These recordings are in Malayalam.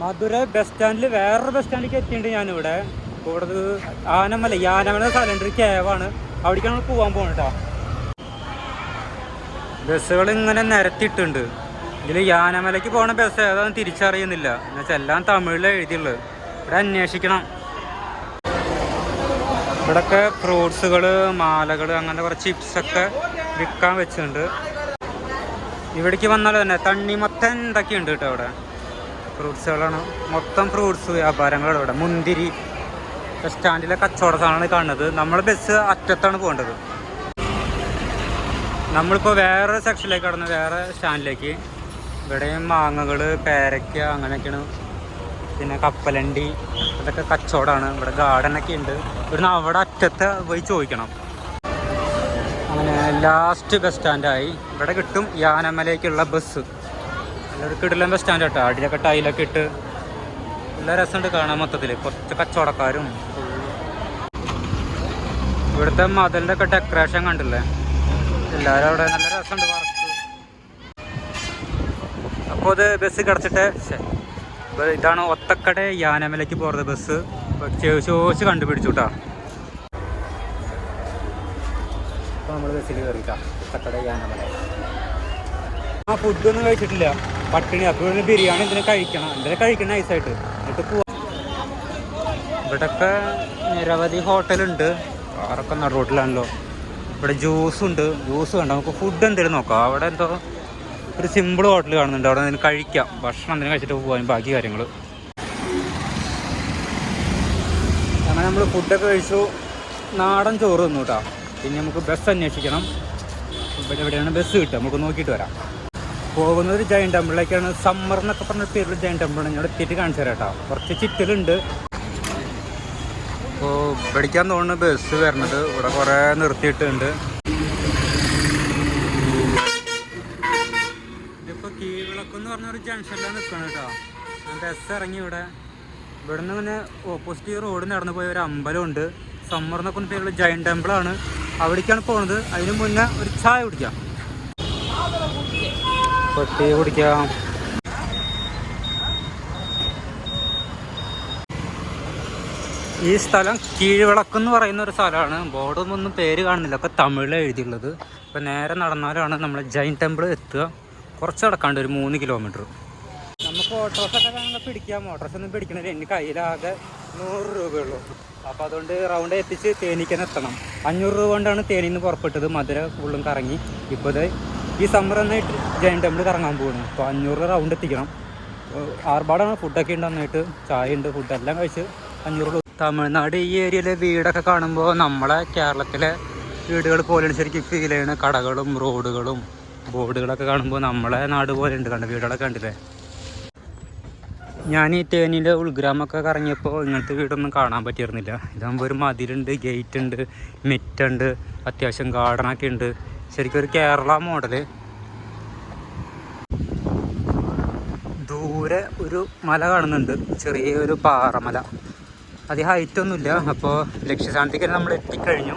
മധുര ബസ് സ്റ്റാൻഡിൽ വേറൊരു ബസ് സ്റ്റാൻഡിലേക്ക് എത്തിയിട്ടുണ്ട് ഞാനിവിടെ. ഇവിടെ ആനമല ഈ ആനമല സലണ്ടർ കേവാണ് അവിടേക്കാണ് പോകാൻ പോകുന്നത് ബസ്സുകൾ ഇങ്ങനെ നിരത്തിയിട്ടുണ്ട്. ഇതിൽ യാനമലയ്ക്ക് പോണ ബസ് ഏതാണെന്ന് തിരിച്ചറിയുന്നില്ല. എന്നുവെച്ചാൽ എല്ലാം തമിഴിലാണ് എഴുതിയുള്ളത്. ഇവിടെ അന്വേഷിക്കണം. ഇവിടൊക്കെ ഫ്രൂട്ട്സുകൾ മാലകൾ അങ്ങനെ കുറച്ച് ചിപ്സൊക്കെ വിൽക്കാൻ വെച്ചിട്ടുണ്ട്. ഇവിടേക്ക് വന്നാൽ തന്നെ തണ്ണിമത്തൻ ഇതൊക്കെ ഉണ്ട് കേട്ടോ ഇവിടെ ഫ്രൂട്ട്സുകളാണ്. മൊത്തം ഫ്രൂട്ട്സ് വ്യാപാരങ്ങളാണ് ഇവിടെ. മുന്തിരി സ്റ്റാൻഡിലെ കച്ചവട സാധനമാണ് കാണുന്നത്. നമ്മൾ ബസ് അറ്റത്താണ് പോകേണ്ടത്. നമ്മളിപ്പോൾ വേറെ സെക്ഷനിലേക്ക് കടന്ന് വേറെ സ്റ്റാൻഡിലേക്ക്. ഇവിടെയും മാങ്ങകൾ പേരയ്ക്ക അങ്ങനെയൊക്കെയാണ്. പിന്നെ കപ്പലണ്ടി അതൊക്കെ കച്ചവടമാണ്. ഇവിടെ ഗാർഡനൊക്കെ ഉണ്ട്. ഇവിടുന്ന് അവിടെ അറ്റത്ത് പോയി ചോദിക്കണം. അങ്ങനെ ലാസ്റ്റ് ബസ് സ്റ്റാൻഡായി ഇവിടെ കിട്ടും യാനമലയ്ക്കുള്ള ബസ് നല്ലൊരു കിടിലൻ ബസ് സ്റ്റാൻഡ് കേട്ടോ അടിയിലൊക്കെ ടൈലൊക്കെ ഇട്ട് നല്ല രസമുണ്ട് കാണാൻ മൊത്തത്തിൽ. കുറച്ച് കച്ചവടക്കാരും ഇവിടുത്തെ മതിലിന്റെ ഒക്കെ ഡെക്കറേഷൻ കണ്ടില്ലേ? എല്ലാവരും അവിടെ നല്ല രസമുണ്ട് വർക്ക് അപ്പോൾ ഇത് ബസ് കിടച്ചിട്ട് ഇതാണ് ഒത്തക്കട യാനമലയ്ക്ക് പോകുന്നത് ബസ് ചോദിച്ച് കണ്ടുപിടിച്ചു കേട്ടോ അപ്പോൾ നമ്മൾ ബസ്സിൽ കയറിട്ടാ ഒത്തക്കട യാനമല. ആ ഫുഡൊന്നും കഴിച്ചിട്ടില്ല. പട്ടിണി. അപ്പോൾ ബിരിയാണി ഇതിനെ കഴിക്കണം. ഇതിനെ കഴിക്കണം നൈസായിട്ട് എന്നിട്ട് പോവാം ഇവിടൊക്കെ നിരവധി ഹോട്ടലുണ്ട് കാറൊക്കെ നട റോട്ടിലാണല്ലോ ഇവിടെ ജ്യൂസ് ഉണ്ട്. ജ്യൂസ് വേണ്ട. നമുക്ക് ഫുഡ് എന്തെങ്കിലും നോക്കാം. അവിടെ എന്തോ ഒരു സിമ്പിൾ ഹോട്ടൽ കാണുന്നുണ്ട്. അവിടെ നിന്ന് കഴിക്കാം. ഭക്ഷണം എന്തെങ്കിലും കഴിച്ചിട്ട് പോകാൻ ബാക്കി കാര്യങ്ങൾ. അങ്ങനെ നമ്മൾ ഫുഡൊക്കെ കഴിച്ചു. നാടൻ ചോറ് തിന്നു കേട്ടോ. പിന്നെ നമുക്ക് ബസ് അന്വേഷിക്കണം. ഇവിടെ എവിടെയാണ് ബസ് കിട്ടുക? നമുക്ക് നോക്കിയിട്ട് വരാം. പോകുന്നത് ജൈൻ ടെമ്പിളിലേക്കാണ് സമ്മർ എന്നൊക്കെ പറഞ്ഞ പേരിൽ ജയൻ ടെമ്പിളാണ് ഞാൻ എത്തിയിട്ട് കാണിച്ചു തരാം കേട്ടോ. കുറച്ച് ചുറ്റലുണ്ട്. അപ്പോൾ പഠിക്കാൻ തോന്നുന്നു ബസ് വരണത് ഇവിടെ കുറേ നിർത്തിയിട്ടുണ്ട്. ഇതിപ്പോൾ കീഴ്വിളക്കെന്ന് പറഞ്ഞ ഒരു ജംഗ്ഷനിലാണ് നിൽക്കണം കേട്ടോ. ബസ് ഇറങ്ങി ഇവിടെ. ഇവിടെ നിന്ന് ഇങ്ങനെ ഓപ്പോസിറ്റ് റോഡ് നടന്നു പോയ ഒരു അമ്പലമുണ്ട്. സമ്മർ എന്നൊക്കെ പേരുള്ള ജയൻ ടെമ്പിളാണ് അവിടേക്കാണ് പോകുന്നത് അതിന് മുന്നേ ഒരു ചായ കുടിക്കാം. പൊട്ടി കുടിക്കാം. ഈ സ്ഥലം കീഴ്വിളക്ക് എന്ന് പറയുന്ന ഒരു സ്ഥലമാണ്. ബോർഡൊന്നും ഒന്നും പേര് കാണുന്നില്ല. ഒക്കെ തമിഴിലെ എഴുതിയുള്ളത്. അപ്പോൾ നേരെ നടന്നാലാണ് നമ്മൾ ജൈൻ ടെമ്പിൾ എത്തുക. കുറച്ച് നടക്കാണ്ട് ഒരു മൂന്ന് കിലോമീറ്റർ നമുക്ക് ഓട്ടോസൊക്കെ വേണമെങ്കിൽ പിടിക്കാം. ഓട്ടോസ് ഒന്നും പിടിക്കണില്ല. എനിക്ക് കയ്യിലാകെ നൂറ് രൂപയുള്ളൂ അപ്പോൾ അതുകൊണ്ട് റൗണ്ട് എത്തിച്ച് തേനിക്കാൻ എത്തണം. അഞ്ഞൂറ് രൂപ കൊണ്ടാണ് തേനീന്ന് നിന്ന് പുറപ്പെട്ടത്. മധുര ഫുള്ളും കറങ്ങി. ഇപ്പോൾ ഈ സമ്മർ നന്നായിട്ട് ജയൻ ടെമ്പിൾ കറങ്ങാൻ പോകുന്നു അപ്പോൾ അഞ്ഞൂറ് റൗണ്ട് എത്തിക്കണം. ആർഭാടാണ്. ഫുഡൊക്കെ ഉണ്ട് നന്നായിട്ട് ചായ ഉണ്ട് ഫുഡ് എല്ലാം കഴിച്ച് അഞ്ഞൂറ് തമിഴ്നാട് ഈ ഏരിയയിലെ വീടൊക്കെ കാണുമ്പോൾ നമ്മളെ കേരളത്തിലെ വീടുകൾ പോലെയാണ് ശരിക്കും ഫീൽ ചെയ്യുന്നത്. കടകളും റോഡുകളും ബോർഡുകളൊക്കെ കാണുമ്പോൾ നമ്മളെ നാട് പോലെ ഉണ്ട്. കണ്ട വീടുകളൊക്കെ കണ്ടില്ലേ? ഞാൻ ഈ തേനിയിലെ ഉൾഗ്രാമൊക്കെ കറങ്ങിയപ്പോൾ ഇങ്ങനത്തെ വീടൊന്നും കാണാൻ പറ്റിയിരുന്നില്ല. ഇതാകുമ്പോൾ ഒരു മതിലുണ്ട് ഗേറ്റ് ഉണ്ട് മിറ്റുണ്ട് അത്യാവശ്യം ഗാർഡനൊക്കെ ഉണ്ട്. ശരിക്കും ഒരു കേരള മോഡൽ. ദൂരെ ഒരു മല കാണുന്നുണ്ട്. ചെറിയൊരു പാറമല. അധികം ഹൈറ്റ് ഒന്നുമില്ല. അപ്പോൾ ലക്ഷ്യസ്ഥാനത്തേക്ക് നമ്മൾ എത്തിക്കഴിഞ്ഞു.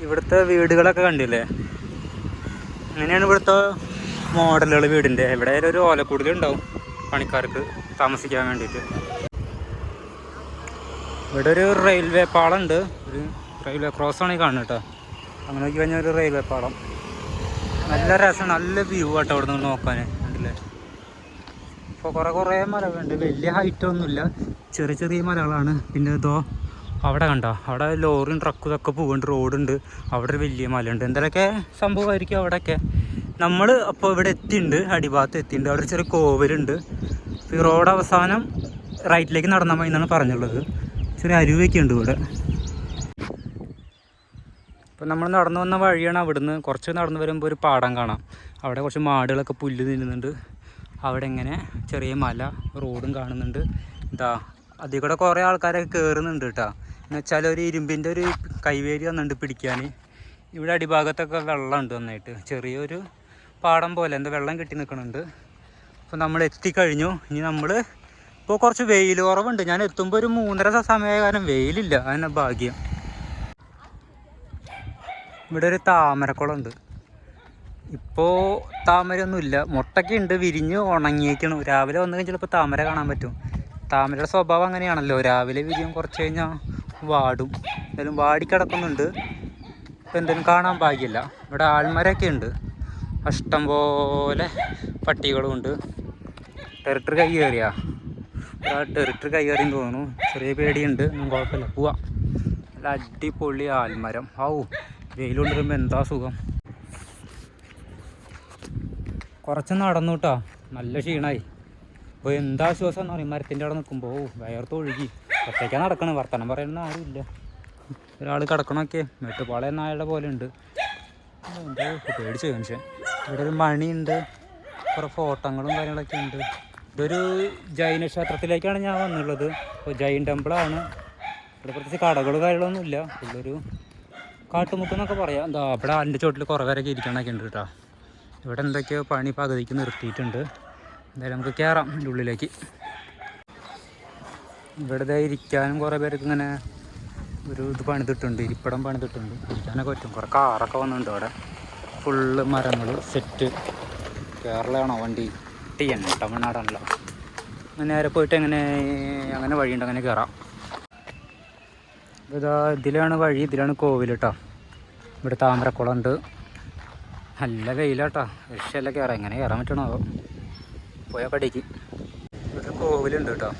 ഇവിടുത്തെ വീടുകളൊക്കെ കണ്ടില്ലേ? അങ്ങനെയാണ് ഇവിടുത്തെ മോഡലുകൾ വീടിന്റെ? ഇവിടെ ഒരു ഓലക്കൂടലുണ്ടാവും പണിക്കാർക്ക് താമസിക്കാൻ വേണ്ടിയിട്ട്. ഇവിടെ ഒരു റെയിൽവേ പാളം ഉണ്ട്. ഒരു റെയിൽവേ ക്രോസ് ഈ കാണുന്നത് കേട്ടോ. അങ്ങനെ നോക്കി കഴിഞ്ഞാൽ ഒരു റെയിൽവേ പാളം നല്ല രസം നല്ല വ്യൂ ആട്ടോ അവിടെ നിന്ന് നോക്കാൻ ഉണ്ടല്ലേ ഇപ്പോൾ കുറേ കുറേ മലകളുണ്ട്. വലിയ ഹൈറ്റ് ഒന്നുമില്ല. ചെറിയ ചെറിയ മലകളാണ്. പിന്നെ ഇതോ അവിടെ കണ്ടോ? അവിടെ ലോറിയും ട്രക്കും ഇതൊക്കെ പോകുന്നുണ്ട് റോഡുണ്ട് അവിടെ ഒരു വലിയ മലയുണ്ട്. എന്തെങ്കിലുമൊക്കെ സംഭവമായിരിക്കും അവിടെയൊക്കെ. നമ്മൾ അപ്പോൾ ഇവിടെ എത്തിയിട്ടുണ്ട്. അടിഭാഗത്ത് എത്തിയിട്ടുണ്ട്. അവിടെ ചെറിയ കോവിലുണ്ട്. ഈ റോഡ് അവസാനം റൈറ്റിലേക്ക് നടന്നാൽ മതി എന്നാണ് പറഞ്ഞുള്ളത്. ചെറിയ അരുവൊക്കെ ഉണ്ട് ഇവിടെ. ഇപ്പം നമ്മൾ നടന്നു വന്ന വഴിയാണ് അവിടുന്ന്. കുറച്ച് നടന്നു വരുമ്പോൾ ഒരു പാടം കാണാം. അവിടെ കുറച്ച് മാടുകളൊക്കെ പുല്ല് തിന്നുന്നുണ്ട്. അവിടെ ഇങ്ങനെ ചെറിയ മല റോഡും കാണുന്നുണ്ട്. എന്താ അതിൽ കൂടെ കുറേ ആൾക്കാരൊക്കെ കയറുന്നുണ്ട് കേട്ടോ. എന്ന് വെച്ചാൽ ഒരു ഇരുമ്പിന്റെ ഒരു കൈവേലി വന്നിട്ടുണ്ട് പിടിക്കാൻ. ഇവിടെ അടിഭാഗത്തൊക്കെ വെള്ളമുണ്ട് നന്നായിട്ട്. ചെറിയൊരു പാടം പോലെ എന്താ വെള്ളം കെട്ടി നിൽക്കുന്നുണ്ട്. അപ്പോൾ നമ്മൾ എത്തിക്കഴിഞ്ഞു. ഇനി നമ്മൾ ഇപ്പോൾ കുറച്ച് വെയിൽ കുറവുണ്ട്. ഞാൻ എത്തുമ്പോൾ ഒരു മൂന്നര സമയകാലം വെയിലില്ല. അതിനെ ഭാഗ്യം. ഇവിടെ ഒരു താമരക്കുളം ഉണ്ട് ഇപ്പോൾ താമരയൊന്നുമില്ല. മുട്ടൊക്കെ ഉണ്ട് വിരിഞ്ഞ് ഉണങ്ങിയേക്കണം. രാവിലെ വന്നു കഴിഞ്ഞാൽ ചിലപ്പോൾ താമര കാണാൻ പറ്റും. താമരയുടെ സ്വഭാവം അങ്ങനെയാണല്ലോ. രാവിലെ വിരിയും കുറച്ച് കഴിഞ്ഞാൽ വാടും. എന്തായാലും വാടിക്കിടക്കുന്നുണ്ട്. ഇപ്പം എന്തായാലും കാണാൻ ഭാഗ്യമില്ല ഇവിടെ ആൾമരൊക്കെ ഉണ്ട്. ഇഷ്ടം പോലെ പട്ടികളും ഉണ്ട്. ടെറിട്ടറി കൈ കയറിയാ. ഒരാൾ ടെറിട്ടറി കൈ കയറിയെന്ന് തോന്നുന്നു. ചെറിയ പേടിയുണ്ട്. ഒന്നും കുഴപ്പമില്ല. പോവാം. നല്ല അടിപൊളി ആൽമരം ഔ വെയിലുണ്ടിരുമ്പോൾ എന്താ സുഖം? കുറച്ച് നടന്നു നല്ല ക്ഷീണമായി അപ്പോൾ എന്താ ആശ്വാസം എന്ന് പറയും മരത്തിന്റെ അവിടെ നിൽക്കുമ്പോൾ ഓ വയർത്ത് ഒഴുകി. ഒറ്റയ്ക്കാണ് നടക്കണം. വർത്തമാനം പറയുന്ന ആരുമില്ല. ഒരാൾ കിടക്കണമൊക്കെ മെട്ടുപാള എന്ന ആളുടെ പോലെ ഉണ്ട്. പേടിച്ചു മനുഷ്യൻ. ഇവിടെ ഒരു മണിയുണ്ട്. കുറേ ഫോട്ടോകളും കാര്യങ്ങളൊക്കെ ഉണ്ട്. ഇതൊരു ജൈന ക്ഷേത്രത്തിലേക്കാണ് ഞാൻ വന്നുള്ളത്. അപ്പോൾ ജൈൻ ടെമ്പിളാണ്. ഇവിടെ പ്രത്യേകിച്ച് കടകൾ കാര്യങ്ങളൊന്നുമില്ല. ഉള്ളൊരു കാട്ടുമുക്കെന്നൊക്കെ പറയാം. എന്താ അവിടെ അതിന്റെ ചോട്ടിൽ കുറേ പേരൊക്കെ ഇരിക്കണൊക്കെ ഉണ്ട് കേട്ടോ. ഇവിടെ എന്തൊക്കെയോ പണി പകുതിക്ക് നിർത്തിയിട്ടുണ്ട്. എന്തായാലും നമുക്ക് കയറാം അതിന്റെ ഉള്ളിലേക്ക്. ഇവിടെ ഇരിക്കാനും കുറേ പേർക്ക് ഇങ്ങനെ ഒരു ഇത് പണിതിട്ടുണ്ട് ഇരിപ്പിടം പണിതിട്ടുണ്ട്. ഇരിക്കാനൊക്കെ പറ്റും. കുറേ കാറൊക്കെ വന്നിട്ടുണ്ട് അവിടെ. ഫുള്ള് മരങ്ങൾ സെറ്റ്. കേരളയാണോ വണ്ടി? ടി എന്നെ തമിഴ്നാടാണല്ലോ. നേരെ പോയിട്ട് എങ്ങനെ അങ്ങനെ വഴിയുണ്ട് അങ്ങനെ കയറാം ഇതാ ഇതിലാണ് വഴി ഇതിലാണ് കോവിൽ കേട്ടോ ഇവിടെ താമരക്കുളം ഉണ്ട് നല്ല വെയിലാട്ടോ. രക്ഷയല്ല കയറാം എങ്ങനെ കയറാൻ പറ്റണോ പോയ കടിക്ക് ഇവിടെ കോവിലുണ്ട് കേട്ടോ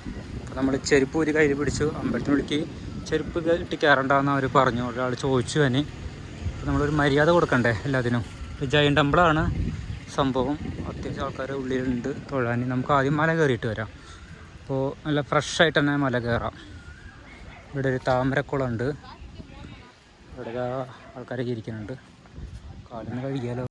നമ്മൾ ചെരുപ്പ് ഒരു കയ്യിൽ പിടിച്ചു. അമ്പലത്തിനുള്ളിക്ക് ചെരുപ്പ് ഇട്ട് കയറണ്ടെന്ന് അവർ പറഞ്ഞു. ഒരാൾ ചോദിച്ചു തന്നെ നമ്മളൊരു മര്യാദ കൊടുക്കണ്ടേ എല്ലാത്തിനും? ജയൻ ടെമ്പിളാണ്. സംഭവം അത്യാവശ്യം ആൾക്കാർ ഉള്ളിലുണ്ട്. തൊഴാൻ. നമുക്ക് ആദ്യം മല കയറിയിട്ട് വരാം. അപ്പോൾ നല്ല ഫ്രഷായിട്ട് തന്നെ മല കയറാം ഇവിടെ ഒരു താമരക്കുളമുണ്ട് ഇവിടെ ആൾക്കാരൊക്കെ ഇരിക്കുന്നുണ്ട്. കാലിന് കഴുകിയാലോ.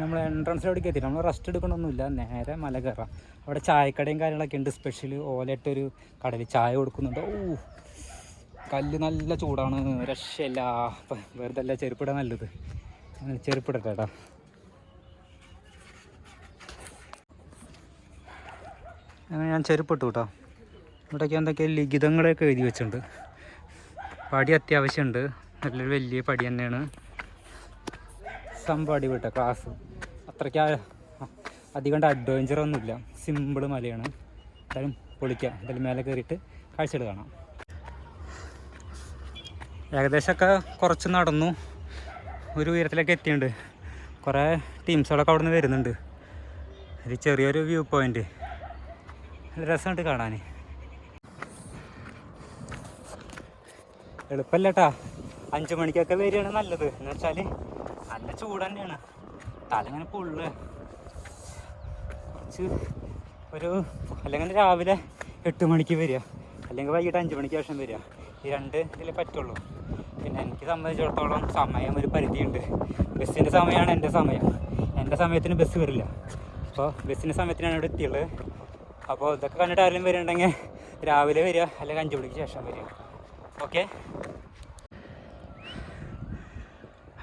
നമ്മൾ എൻട്രൻസിലോടേക്ക് എത്തി നമ്മൾ റെസ്റ്റ് എടുക്കണമൊന്നുമില്ല നേരെ മല കയറാം അവിടെ ചായക്കടയും കാര്യങ്ങളൊക്കെ ഉണ്ട്. സ്പെഷ്യൽ ഓലയിട്ടൊരു കടയിൽ ചായ കൊടുക്കുന്നുണ്ട്. ഓ കല്ല് നല്ല ചൂടാണ്. രക്ഷയില്ല. വെറുതെ അല്ല ചെരുപ്പിട നല്ലത്. ചെരുപ്പിടട്ടെ അങ്ങനെ ഞാൻ ചെരുപ്പിട്ടു കേട്ടോ ഇവിടെയൊക്കെ എന്തൊക്കെ ലിഖിതങ്ങളെയൊക്കെ എഴുതി വെച്ചിട്ടുണ്ട്. പടി അത്യാവശ്യമുണ്ട്. നല്ലൊരു വലിയ പടി തന്നെയാണ്. സംപാടി വിട്ട ക്ലാസ് അത്രയ്ക്ക് അധികം അഡ്വഞ്ചർ ഒന്നുമില്ല. സിമ്പിൾ മലയാണ്. എന്തായാലും പൊളിക്കാം. എന്തായാലും മേലെ കയറിയിട്ട് കാഴ്ചകൾ കാണാം. ഏകദേശമൊക്കെ കുറച്ച് നടന്നു. ഒരു ഉയരത്തിലേക്ക് എത്തിയിട്ടുണ്ട്. കുറേ ടീംസുകളൊക്കെ അവിടെ നിന്ന് വരുന്നുണ്ട്. ഒരു ചെറിയൊരു വ്യൂ പോയിന്റ് രസമുണ്ട് കാണാൻ എളുപ്പമല്ല അഞ്ചു അഞ്ച് മണിക്കൊക്കെ വരികയാണ് നല്ലത്. എന്ന് വെച്ചാൽ നല്ല ചൂട് തന്നെയാണ്. തലങ്ങനെ പുള്ള് കുറച്ച് ഒരു അല്ലെങ്കിൽ രാവിലെ എട്ട് മണിക്ക് വരിക. അല്ലെങ്കിൽ വൈകിട്ട് അഞ്ച് മണിക്ക് ശേഷം വരിക. ഈ രണ്ട് ഇതിലേ പറ്റുള്ളൂ. പിന്നെ എനിക്ക് സംബന്ധിച്ചിടത്തോളം സമയം ഒരു പരിധിയുണ്ട്. ബസ്സിന്റെ സമയമാണ് എന്റെ സമയം. എന്റെ സമയത്തിന് ബസ് വരില്ല. അപ്പോൾ ബസ്സിന്റെ സമയത്തിനാണ് ഇവിടെ എത്തിയുള്ളത്. അപ്പോൾ ഇതൊക്കെ കണ്ടിട്ട് ആരെങ്കിലും വരുന്നുണ്ടെങ്കിൽ രാവിലെ വരിക അല്ലെങ്കിൽ അഞ്ച് മണിക്ക് ശേഷം വരിക. ഓക്കെ.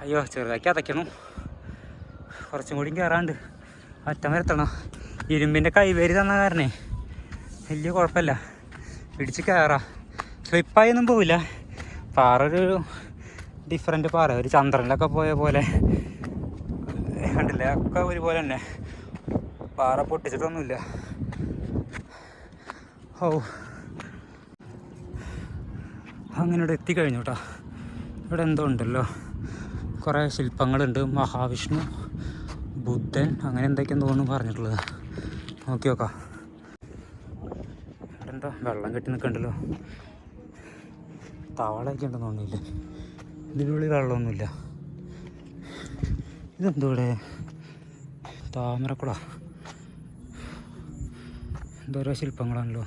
അയ്യോ ചെറുതാക്കി അതയ്ക്കണം കുറച്ചും കൂടി കയറാണ്ട് അറ്റം വരത്തണം. ഇരുമ്പിന്റെ കൈവേരി തന്ന കാരണേ. വലിയ കുഴപ്പമില്ല. പിടിച്ച് കയറാം സ്ലിപ്പായൊന്നും പോവില്ല. പാറ ഒരു ഡിഫറെന്റ് പാറ. ഒരു ചന്ദ്രനിലൊക്കെ പോയ പോലെ. കണ്ടില്ലേ? ഒക്കെ ഒരുപോലെ തന്നെ. പാറ പൊട്ടിച്ചിട്ടൊന്നുമില്ല. ഓ അങ്ങനെ ഇവിടെ എത്തിക്കഴിഞ്ഞു കേട്ടോ ഇവിടെ എന്തോ ഉണ്ടല്ലോ. കുറേ ശില്പങ്ങളുണ്ട്. മഹാവിഷ്ണു ബുദ്ധൻ അങ്ങനെ എന്തൊക്കെയാന്ന് തോന്നുന്നു പറഞ്ഞിട്ടുള്ളത്. നോക്കി നോക്കാം. ഇവിടെ എന്താ വെള്ളം കെട്ടി നിൽക്കണ്ടല്ലോ തവളയൊക്കെ ഉണ്ടെന്ന് തോന്നിയില്ലേ ഇതിനുള്ളിൽ വെള്ളമൊന്നുമില്ല. ഇതെന്തോ ഇവിടെ? താമരക്കുള. എന്തോരോ ശില്പങ്ങളാണല്ലോ.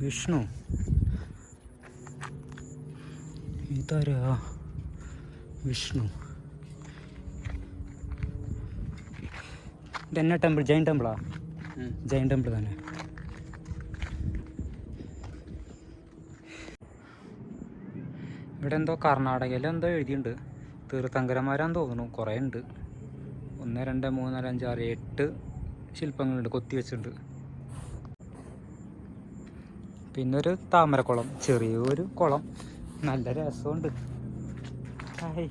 വിഷ്ണു. ഇതാരാ? വിഷ്ണു. ഇതെന്നെ ടെമ്പിൾ ജൈൻ ടെമ്പിളാ? ജൈൻ ടെമ്പിൾ തന്നെ. ഇവിടെ എന്തോ കർണാടകയിൽ എന്തോ എഴുതിയിട്ടുണ്ട് തീർത്ഥങ്കരന്മാരാന്ന് തോന്നുന്നു. കുറേ ഉണ്ട് ഒന്ന് രണ്ട് മൂന്ന് നാല് അഞ്ച് ആറ് എട്ട് ശില്പങ്ങളുണ്ട്. കൊത്തി വെച്ചിട്ടുണ്ട് പിന്നൊരു താമരക്കുളം. ചെറിയൊരു കുളം. നല്ല രസമുണ്ട്. ഹായ്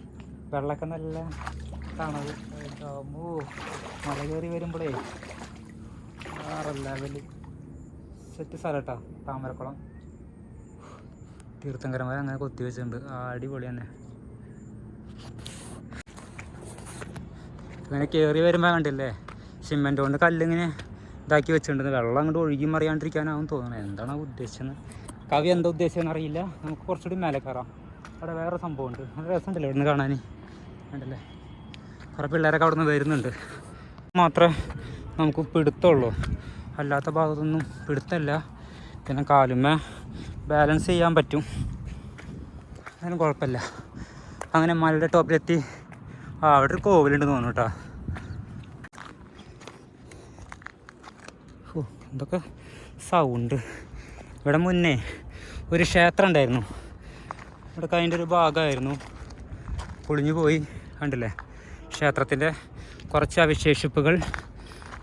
വെള്ളമൊക്കെ നല്ല തണവ് ഓ മല കയറി വരുമ്പോഴേ വേറെ ലെവൽ സെറ്റ് സ്ഥലം കേട്ടോ താമരക്കുളം. തീർത്ഥങ്കരന്മാർ അങ്ങനെ കൊത്തി വെച്ചിട്ടുണ്ട്. അടിപൊളി തന്നെ. ഇങ്ങനെ കയറി വരുമ്പോൾ കണ്ടില്ലേ? സിമെന്റ് കൊണ്ട് കല്ലിങ്ങനെ ഇതാക്കി വെച്ചിട്ടുണ്ട്. വെള്ളം അങ്ങോട്ട് ഒഴുകി മറിയാണ്ടിരിക്കാനാവും തോന്നുന്നത് എന്താണ് ഉദ്ദേശിച്ചത് കവി എന്താ ഉദ്ദേശിച്ചതെന്ന് അറിയില്ല. നമുക്ക് കുറച്ചുകൂടി മേലെ കയറാം. അവിടെ വേറെ സംഭവമുണ്ട്. നല്ല രസമുണ്ടല്ലോ ഇവിടുന്ന് കാണാൻ ഉണ്ടല്ലേ കുറേ പിള്ളേരൊക്കെ അവിടെ നിന്ന് വരുന്നുണ്ട്. മാത്രമേ നമുക്ക് പിടുത്തമുള്ളൂ. അല്ലാത്ത ഭാഗത്തൊന്നും പിടുത്തമില്ല. പിന്നെ കാലുമേ ബാലൻസ് ചെയ്യാൻ പറ്റും. അതിന് കുഴപ്പമില്ല. അങ്ങനെ മലയുടെ ടോപ്പിലെത്തി. ആ അവിടെ ഒരു കോവിലുണ്ട് തോന്നുന്നു കേട്ടോ. എന്തൊക്കെ സൗണ്ട് ഇവിടെ മുന്നേ ഒരു ക്ഷേത്രം ഉണ്ടായിരുന്നു. ഇവിടെ അതിന്റെ ഒരു ഭാഗമായിരുന്നു. പൊളിഞ്ഞു പോയി കണ്ടില്ലേ? ക്ഷേത്രത്തിന്റെ കുറച്ച് അവശേഷിപ്പുകൾ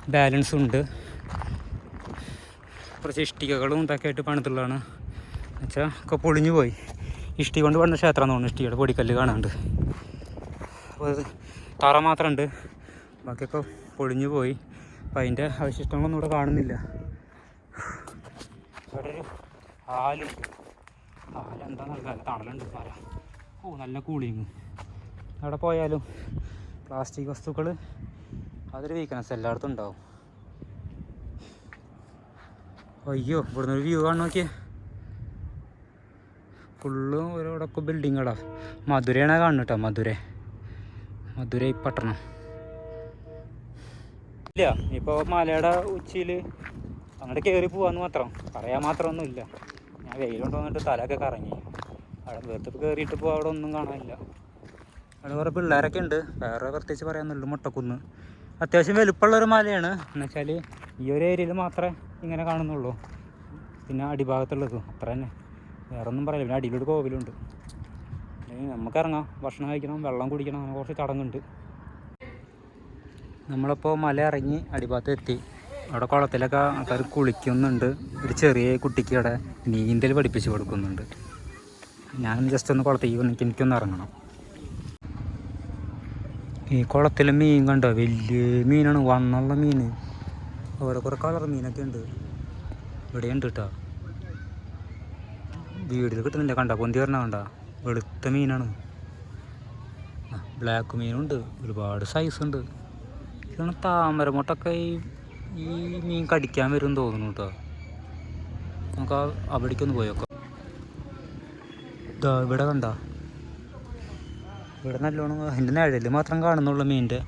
ബാലൻസ് ഉണ്ട്. കുറച്ച് ഇഷ്ടികകളും ഇതൊക്കെ ആയിട്ട് പണിതുള്ളതാണ്. എന്നുവെച്ചാൽ ഒക്കെ പൊളിഞ്ഞു പോയി. ഇഷ്ടി കൊണ്ട് പണിത ക്ഷേത്രം തോന്നുന്നു ഇഷ്ടിയുടെ പൊടിക്കല്ല് കാണാണ്ട്. അപ്പോൾ അത് തറ മാത്രമുണ്ട്. ബാക്കിയൊക്കെ പൊളിഞ്ഞു പോയി. അപ്പം അതിന്റെ അവശിഷ്ടങ്ങളൊന്നും ഇവിടെ കാണുന്നില്ല. ഇവിടെ ഒരു ആൽ ആലെന്താ നല്ല തണലുണ്ട് പാല ഓ നല്ല കൂളിങ്. അവിടെ പോയാലും പ്ലാസ്റ്റിക് വസ്തുക്കൾ അതൊരു വീക്ക്നെസ് എല്ലായിടത്തും ഉണ്ടാവും. അയ്യോ ഇവിടുന്ന് ഒരു വ്യൂ കാണു നോക്കിയേ. ഫുള്ള് ഒരിടൊക്കെ ബിൽഡിങ്ങടാ മധുരയാണ് കാണുന്നു കേട്ടോ മധുര. മധുരൈ പട്ടണം. ഇല്ല ഇപ്പോൾ മലയുടെ ഉച്ചിയിൽ അങ്ങോട്ട് കയറി പോവാന്ന് മാത്രം. പറയാൻ മാത്രമൊന്നുമില്ല. ഞാൻ വെയിലുണ്ട് വന്നിട്ട് തലയൊക്കെ കറങ്ങി. അവിടെ വെറുതെ കയറിയിട്ട് ഇപ്പോൾ അവിടെ ഒന്നും കാണാനില്ല. അവിടെ കുറേ പിള്ളേരൊക്കെ ഉണ്ട്. വേറെ പ്രത്യേകിച്ച് പറയാമെന്നുള്ളൂ മുട്ടക്കുന്ന്. അത്യാവശ്യം വലുപ്പമുള്ള ഒരു മലയാണ് എന്നുവെച്ചാൽ ഈ ഒരു ഏരിയയിൽ മാത്രമേ ഇങ്ങനെ കാണുന്നുള്ളൂ. പിന്നെ അടിഭാഗത്തുള്ളത്. അത്ര തന്നെ. വേറെ ഒന്നും പറയില്ല. പിന്നെ അടിയിലൊരു കോവിലുണ്ട്. നമുക്ക് ഇറങ്ങാം. ഭക്ഷണം കഴിക്കണം. വെള്ളം കുടിക്കണം. അങ്ങനെ കുറച്ച് ചടങ്ങുണ്ട്. നമ്മളിപ്പോൾ മല ഇറങ്ങി അടിഭാഗത്ത് എത്തി അവിടെ കുളത്തിലൊക്കെ ആൾക്കാർ കുളിക്കുന്നുണ്ട്. ഒരു ചെറിയ കുട്ടിക്ക് അവിടെ നീന്തൽ പഠിപ്പിച്ച് കൊടുക്കുന്നുണ്ട്. ഞാൻ ജസ്റ്റ് ഒന്ന് കുളത്തേക്ക് വന്നിട്ട് എനിക്കൊന്ന് ഇറങ്ങണം. ഈ കുളത്തിൽ മീൻ കണ്ടോ? വലിയ മീനാണ് വന്നുള്ള മീൻ. ഓരോ കുറേ കളർ മീനൊക്കെ ഉണ്ട്. ഇവിടെ ഉണ്ട് കേട്ടോ വീടിൽ കിട്ടുന്നില്ല കണ്ട? പൊന്തി വരണ കണ്ട? വെളുത്ത മീനാണ്. ബ്ലാക്ക് മീനുണ്ട്. ഒരുപാട് സൈസ് ഉണ്ട്. ഇതാണ് താമരമുട്ടൊക്കെ ഈ ഈ മീൻ കടിക്കാൻ വരും തോന്നുന്നു കേട്ടോ നമുക്ക് ആ അവിടേക്കൊന്ന് പോയേക്കാം ഇതാ ഇവിടെ കണ്ട. ഇവിടെ നല്ലോണം അതിന്റെ നിഴൽ മാത്രം കാണുന്നുള്ളൂ മീനിന്റെ.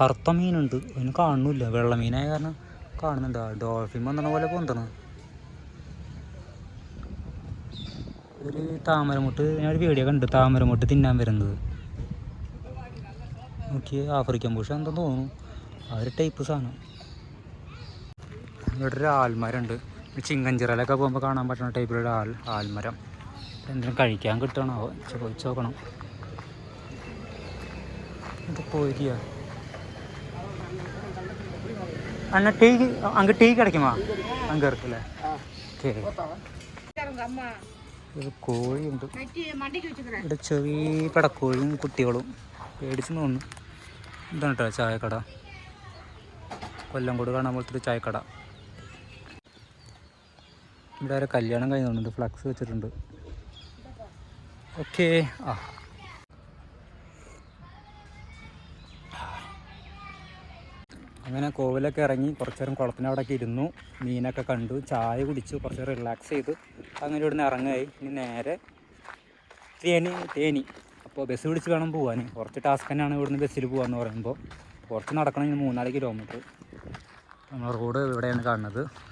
കറുത്ത മീനുണ്ട്. അതിന് കാണുന്നില്ല. വെള്ള മീനായ കാരണം കാണുന്നുണ്ട്. ഡോൾഫിൻ വന്നണ പോലെ പൊന്തണം. ഒരു താമരമുട്ട് ഞാൻ ഒരു വീഡിയോ കണ്ടു താമരമുട്ട് തിന്നാൻ വരുന്നത്. നോക്കി ആഫ്രിക്കൻ പൂഷ എന്താ തോന്നുന്നു. ആ ഒരു ടൈപ്പ് സാധനം. ഇവിടെ ഒരു ആൽമരമുണ്ട് ചിങ്ങഞ്ചിറയിലൊക്കെ പോകുമ്പോൾ കാണാൻ പറ്റുന്ന ടൈപ്പിലൊരു ആൽ ആൽമരം. എന്തെങ്കിലും കഴിക്കാൻ കിട്ടണോ? ചോദിച്ചു നോക്കണം. ഇത് ടീ അങ്ങ് ടീ കിടക്കുമോ? അങ്ങ് ഇറക്കില്ലേ കോഴിയുണ്ട്. ഇവിടെ ചെറിയ പടക്കോഴിയും കുട്ടികളും പേടിച്ചു തോന്നുന്നു ഇതാണ് കേട്ടോ ചായക്കട. കൊല്ലംകോട് കാണാൻ പോലത്തെ ഒരു ചായക്കട. ഇവിടെ വരെ കല്യാണം കഴിഞ്ഞുണ്ട് ഫ്ലക്സ് വെച്ചിട്ടുണ്ട്. ഓക്കെ. ആ. അങ്ങനെ കോവിലൊക്കെ ഇറങ്ങി കുറച്ച് നേരം കുളത്തിനവിടെയൊക്കെ ഇരുന്നു. മീനൊക്കെ കണ്ടു. ചായ കുടിച്ചു. കുറച്ച് റിലാക്സ് ചെയ്തു. അങ്ങനെ ഇവിടുന്ന് ഇറങ്ങായി. ഇനി നേരെ തേനി തേനി. അപ്പോൾ ബസ് പിടിച്ച് വേണം പോകാൻ കുറച്ച് ടാസ്ക് തന്നെയാണ് ഇവിടുന്ന് ബസ്സിൽ പോകാമെന്ന് പറയുമ്പോൾ. കുറച്ച് നടക്കണം ഇനി മൂന്നാൽ കിലോമീറ്റർ നമ്മൾ റോഡ് ഇവിടെയാണ് കാണുന്നത്.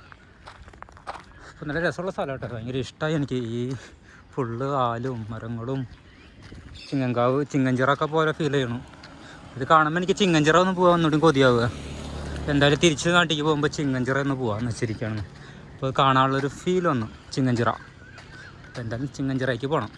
അപ്പോൾ നല്ല രസമുള്ള സ്ഥലം കേട്ടോ. ഭയങ്കര ഇഷ്ടമായി എനിക്ക് ഈ ഫുള്ള് ആലും മരങ്ങളും ചിങ്ങങ്കാവ് ചിങ്ങഞ്ചിറൊക്കെ പോലെ ഫീൽ ചെയ്യണം ഇത് കാണുമ്പോൾ എനിക്ക് ചിങ്ങഞ്ചിറ ഒന്ന് പോകാൻ ഒന്നുകൂടി കൊതിയാവുക. എന്തായാലും തിരിച്ച് നാട്ടിലേക്ക് പോകുമ്പോൾ ചിങ്ങഞ്ചിറ ഒന്ന് പോകാമെന്ന് വെച്ചിരിക്കുകയാണ് അപ്പോൾ കാണാനുള്ളൊരു ഫീൽ വന്നു ചിങ്ങഞ്ചിറ. അപ്പോൾ എന്തായാലും ചിങ്ങഞ്ചിറയ്ക്ക് പോകണം